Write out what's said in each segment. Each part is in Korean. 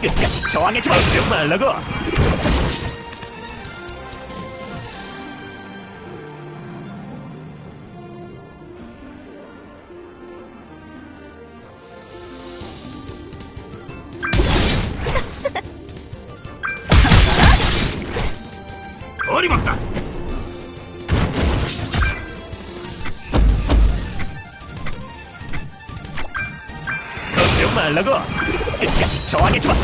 끝까지 저항해줘. 걱정 말라고. 말라고. 끝까지 저항해줘.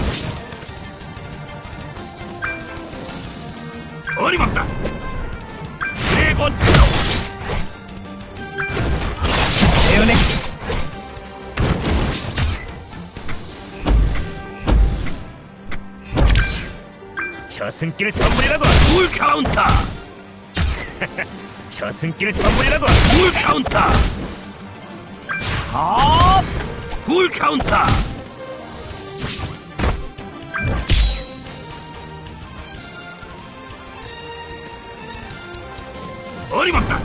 어림없다. 드래곤 태어내. 저승길 선물이라고. 물 카운터 저승길 선물이라고. 물 카운터 아! 물 카운터 어림없다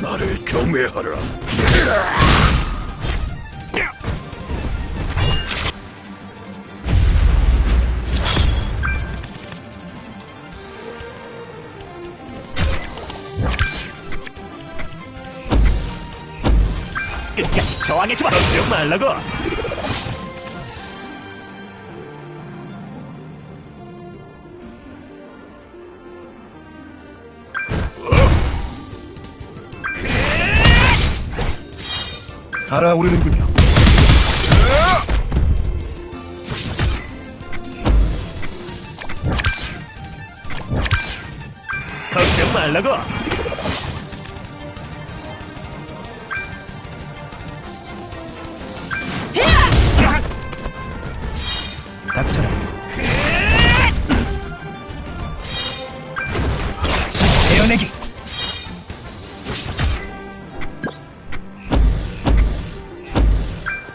나를 경외하라 끝까지 저항해줘. 걱정 말라고. 달아오르는군요 걱정 말라고. 닥쳐라. 베어내기.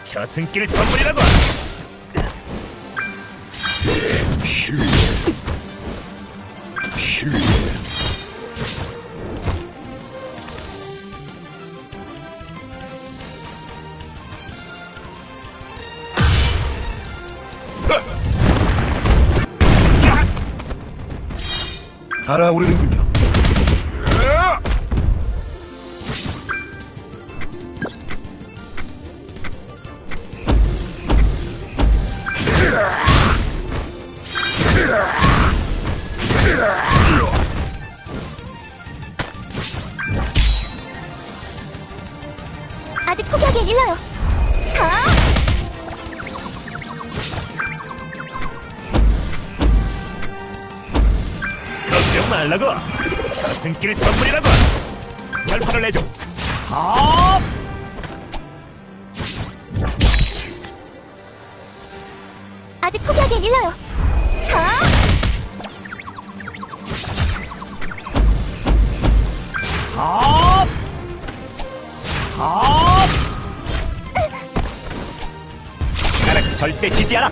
저승길 선물이라고. 달아오르는군요 아직 포기하기엔 일러요. 아! 걱정 말라고. 저승길 선물이라고. 결판을 내줘. 아! 아직 포기하기엔 일러요. 아! 아! 아! 나는 절대 지지 않아.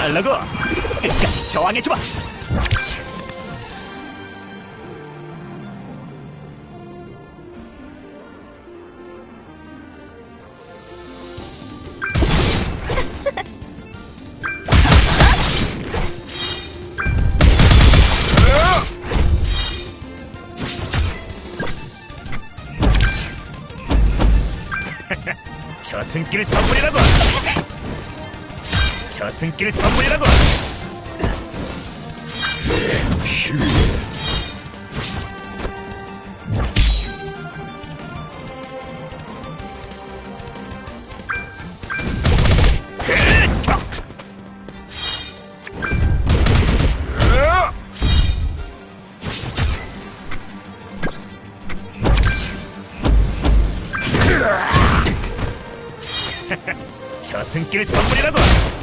말라고. 끝까지 저항해줘봐. 저승길 선물이라고. 저승길 선물이라고. 저승길 선물이라고.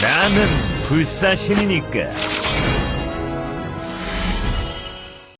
나는 불사신이니까.